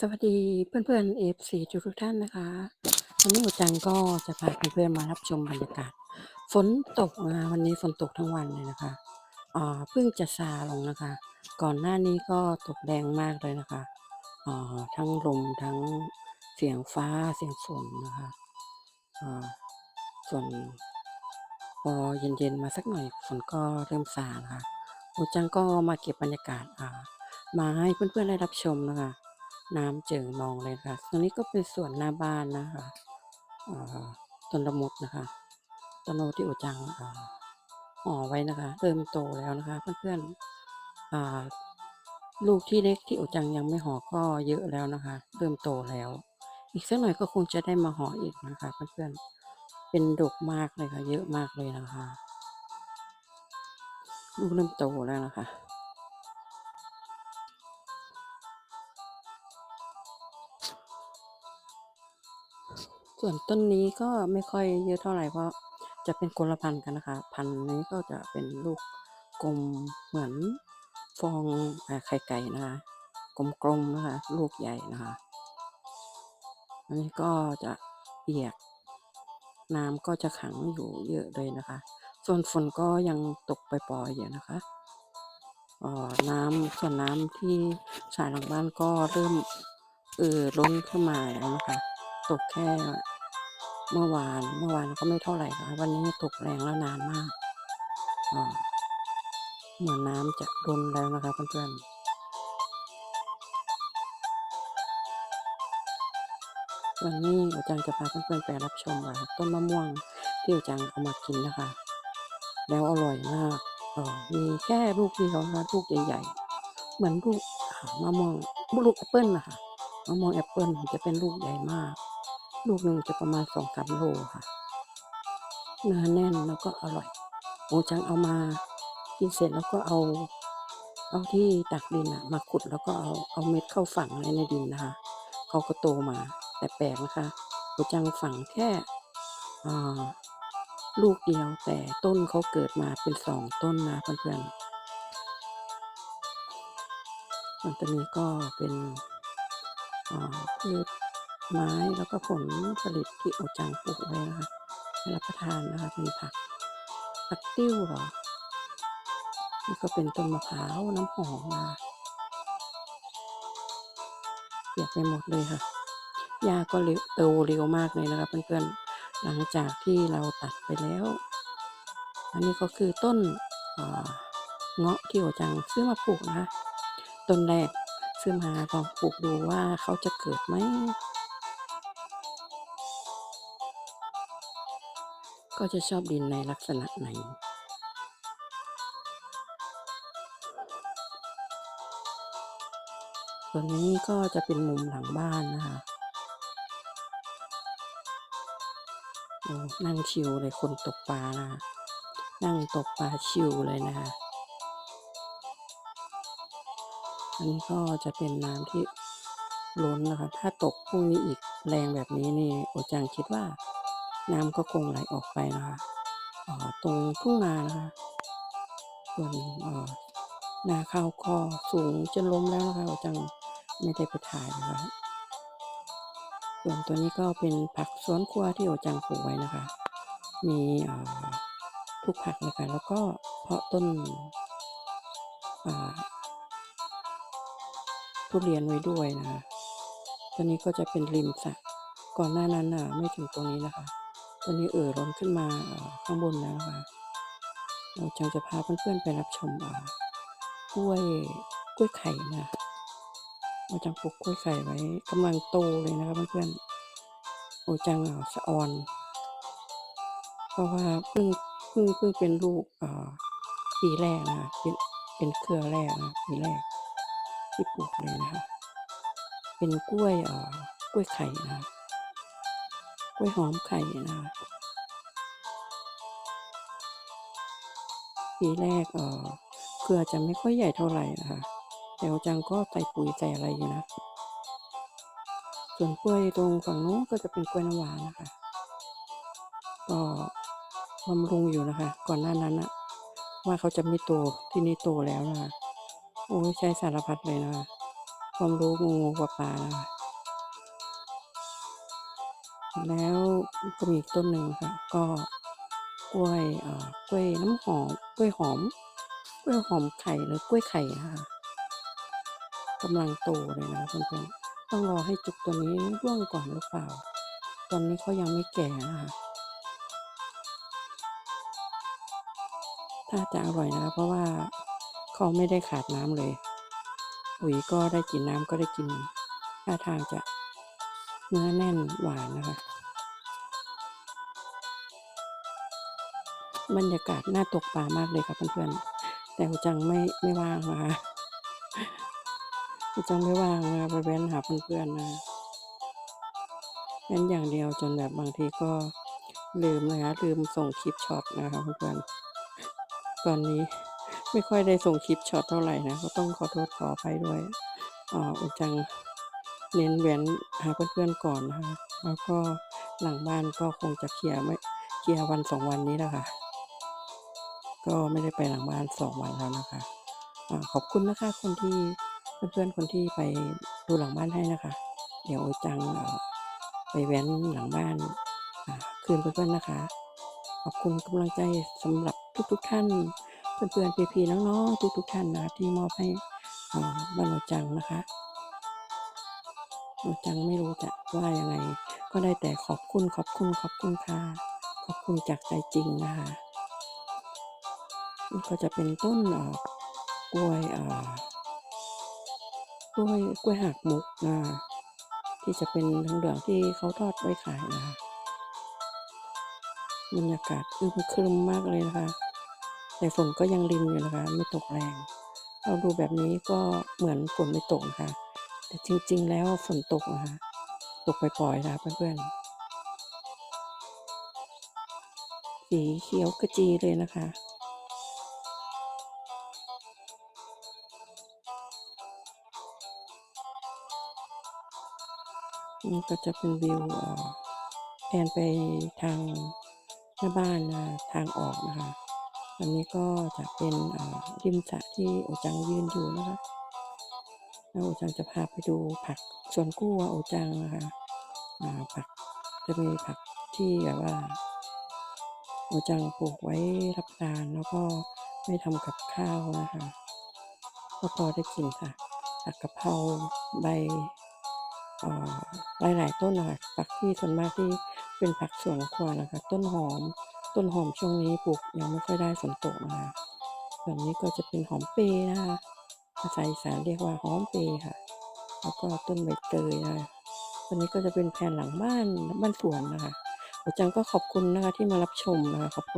สวัสดีเพื่อนๆ FC ทุกทุกท่านนะคะวันนี้หมจังก็จะพาเพื่อนๆมารับชมบรรยากาศ ฝนตกนะวันนี้ฝนตกทั้งวันเลยนะคะอ่าเพิ่งจะซาลงนะคะ ก่อนหน้านี้ก็ตกแรงมากเลยนะคะอ่าทั้งลมทั้งเสียงฟ้าเสียงฝนนะคะอ่าส่วนพอเย็นๆมาสักหน่อยฝนก็เริ่มซานะคะหมจังก็มาเก็บบรรยากาศอ่ามาให้เพื่อนๆได้รับชมนะคะ น้ำเจิ่งนองเลยค่ะ ตรงนี้ก็เป็นสวนหน้าบ้านนะคะต้นละมุดนะคะต้นละมุดที่อุจังอ่าห่อไว้นะคะ เริ่มโตแล้วนะคะ เพื่อนๆอ่าลูกที่เล็กที่อุจังยังไม่ห่อก็เยอะแล้วนะคะ เริ่มโตแล้ว อีกสักหน่อยก็คงจะได้มาห่ออีกนะคะเพื่อนๆเป็นดกมากเลยค่ะ เยอะมากเลยนะคะ ลูกเริ่มโตแล้วนะคะ ส่วนต้นนี้ก็ไม่ค่อยเยอะเท่าไหร่เพราะจะเป็นคนละพันธุ์กันนะคะ พันธุ์นี้ก็จะเป็นลูกกลมเหมือนฟองไข่ไก่นะคะ กลมๆนะคะ ลูกใหญ่นะคะอันนี้ก็จะเปียกน้ำก็จะขังอยู่เยอะเลยนะคะ ส่วนฝนก็ยังตกไปล่อยอยู่นะคะออน้ำส่วนน้ำที่สายหลังบ้านก็เริ่มเอ่อล้นขึ้นมาแล้วนะคะ ตกแค่เมื่อวานเมื่อวานก็ไม่เท่าไหร่ค่ะวันนี้ตกแรงแล้วนานมากเหมือนน้ำจะล้นแล้วนะคะเพื่อนๆวันนี้อาจารย์จะพาเพื่อนๆไปรับชมว่าต้นมะม่วงที่อาจารย์เอามากินนะคะ แล้วอร่อยมากมีแค่ลูกเดียวนะคะลูกใหญ่ๆเหมือนลูกมะม่วงลูกแอปเปิลนะคะมะม่วงแอปเปิลจะเป็นลูกใหญ่มาก ลูกหนึ่งจะประมาณสองสามโลค่ะเนื้อแน่นแล้วก็อร่อยโอจังเอามากินเสร็จแล้วก็เอา เอาที่ตักดินอะมาขุดแล้วก็เอาเอาเม็ดเข้าฝังในดินนะคะเขาก็โตมา แต่แปลกนะคะโอจังฝังแค่อ่าลูกเดียวแต่ต้นเขาเกิดมาเป็นสองต้นนะเพื่อนๆส่วนตัวนี้ก็เป็นอ่าพืช ไม้แล้วก็ผลผลิตที่โอจังปลูกไว้นะคะให้รับประทานนะคะเป็นผักผักติ้วเหรอนี่ก็เป็นต้นมะพร้าวน้ำหอมมาเปียกไปหมดเลยค่ะหญ้าก็เร็วโตเร็วมากเลยนะคะเพื่อนๆหลังจากที่เราตัดไปแล้ว อันนี้ก็คือต้นเอ่อเงาะที่โอจังซื้อมาปลูกนะคะต้นแรกซื้อมาลองปลูกดูว่าเขาจะเกิดไหม ก็จะชอบดินในลักษณะไหนส่วนนี้ก็จะเป็นมุมหลังบ้านนะคะนั่งชิวเลยคนตกปลานะคะนั่งตกปลาชิวเลยนะคะอันนี้ก็จะเป็นน้ำที่ล้นนะคะ ถ้าตกพรุ่งนี้อีกแรงแบบนี้นี่โอจังคิดว่า น้ำก็คงไหลออกไปนะคะตรงทุ่งนานะคะส่วนนาข้าวก็สูงจนล้มแล้วนะคะโอจังไม่ได้ไปถ่ายนะคะส่วนตัวนี้ก็เป็นผักสวนครัวที่โอจังปลูกไว้นะคะ มีทุกผักเลยค่ะแล้วก็เพาะต้นทุเรียนไว้ด้วยนะคะตัวนี้ก็จะเป็นริมสระก่อนหน้านั้นน่ะไม่ถึงตรงนี้นะคะ ตัวนี้เอ่อล้นขึ้นมาข้างบนแล้วนะคะเราจังจะพาเพื่อนๆไปรับชมกล้วยกล้วยไข่นะโอจังปลูกกล้วยไข่ไว้กำลังโตเลยนะคะเพื่อนๆโอจังสะออน เพราะว่าเพิ่งเพิ่งเพิ่งเป็นลูกปีแรกนะเป็นเป็นเครือแรกนะปีแรกที่ปลูกเลยนะคะ เป็นกล้วยกล้วยไข่นะ กล้วยหอมไข่นะคะปีแรกเอ่อเครือจะไม่ค่อยใหญ่เท่าไหร่นะคะแต่โอจังก็ใส่ปุ๋ยใส่อะไรอยู่นะ ส่วนกล้วยตรงฝั่งนู้นก็จะเป็นกล้วยน้ำว้านะคะ ก็บำรุงอยู่นะคะ ก่อนหน้านั้นนะว่าเขาจะไม่โตที่นี่โตแล้วนะคะ โอ้ยใช้สารพัดเลยนะคะความรู้งูงูปลาปลานะคะ แล้วก็มีอีกต้นหนึ่งค่ะ ก็กล้วยเอ่อกล้วยน้ำหอมกล้วยหอมกล้วยหอมไข่หรือกล้วยไข่นะคะกำลังโตเลยนะเพื่อนๆต้องรอให้จุกตัวนี้ร่วงก่อนหรือเปล่า ตอนนี้เขายังไม่แก่นะคะถ้าจะอร่อยนะคะเพราะว่าเขาไม่ได้ขาดน้ำเลยปุ๋ยก็ได้กินน้ำก็ได้กินท่าทางจะ เนื้อแน่นหวานนะคะ บรรยากาศน่าตกปลามากเลยครับเพื่อนๆ แต่อุจังไม่ไม่ว่างนะคะอุจังไม่ว่างนะคะไปแว้นหาเพื่อนๆนะแว้นอย่างเดียวจนแบบบางทีก็ลืมนะคะลืมส่งคลิปช็อตนะคะเพื่อนๆตอนนี้ไม่ค่อยได้ส่งคลิปช็อตเท่าไหร่นะก็ต้องขอโทษขออภัยด้วยอ่าอุจัง เน้นแว้นหาเพื่อนๆก่อนนะคะแล้วก็หลังบ้านก็คงจะเคลียร์ไม่เคลียร์วันสองวันนี้แหละค่ะก็ไม่ได้ไปหลังบ้านสองวันแล้วนะคะอาขอบคุณนะคะคนที่เพื่อนๆคนที่ไปดูหลังบ้านให้นะคะ เดี๋ยวโอจังไปแว้นหลังบ้านคืนเพื่อนๆนะคะ ขอบคุณกำลังใจสำหรับทุกๆท่านเพื่อนๆพี่ๆน้องๆทุกๆท่านนะที่มอบให้บ้านโอจังนะคะ จังไม่รู้จะว่ายังไง ก็ได้แต่ขอบคุณขอบคุณขอบคุณค่ะ ขอบคุณจากใจจริงนะคะนี่ก็จะเป็นต้นออกล้วยอ่อกล้วยกล้วยหักมุกนะที่จะเป็นเหลืองๆที่เขาทอดไว้ขายนะคะบรรยากาศอึมครึมมากเลยนะคะ แต่ฝนก็ยังรินอยู่นะคะ ไม่ตกแรง เราดูแบบนี้ก็เหมือนฝนไม่ตกนะคะ แต่จริง ๆ แล้วฝนตกนะคะตกปล่อยๆนะเพื่อนๆ สีเขียวกระจีเลยนะคะ นี่ก็จะเป็นวิวเออแผนไปทางหน้าบ้านนะทางออกนะคะ อันนี้ก็จะเป็นอ่อริมสระที่โอจังยืนอยู่นะคะ โอจังจะพาไปดูผักสวนครัวโอจังนะคะผักจะมีผักที่แบบว่าโอจังปลูกไว้รับประทานแล้วก็ไม่ทำกับข้าวนะคะก็พอได้กินค่ะผักกะเพราใบอ่อหลายๆต้นนะคะผักที่ส่วนมากที่เป็นผักสวนครัวนะคะ ต้นหอม ต้นหอมช่วงนี้ปลูกยังไม่ค่อยได้ฝนตกนะคะส่วนนี้ก็จะเป็นหอมเปรย์นะคะ ภาษาอีสานเรียกว่าหอมเปย์ค่ะ แล้วก็ต้นใบเตยนะวันนี้ก็จะเป็นแผนหลังบ้านบ้านสวนนะคะอาจารย์ก็ขอบคุณนะคะที่มารับชมนะคะขอบคุณ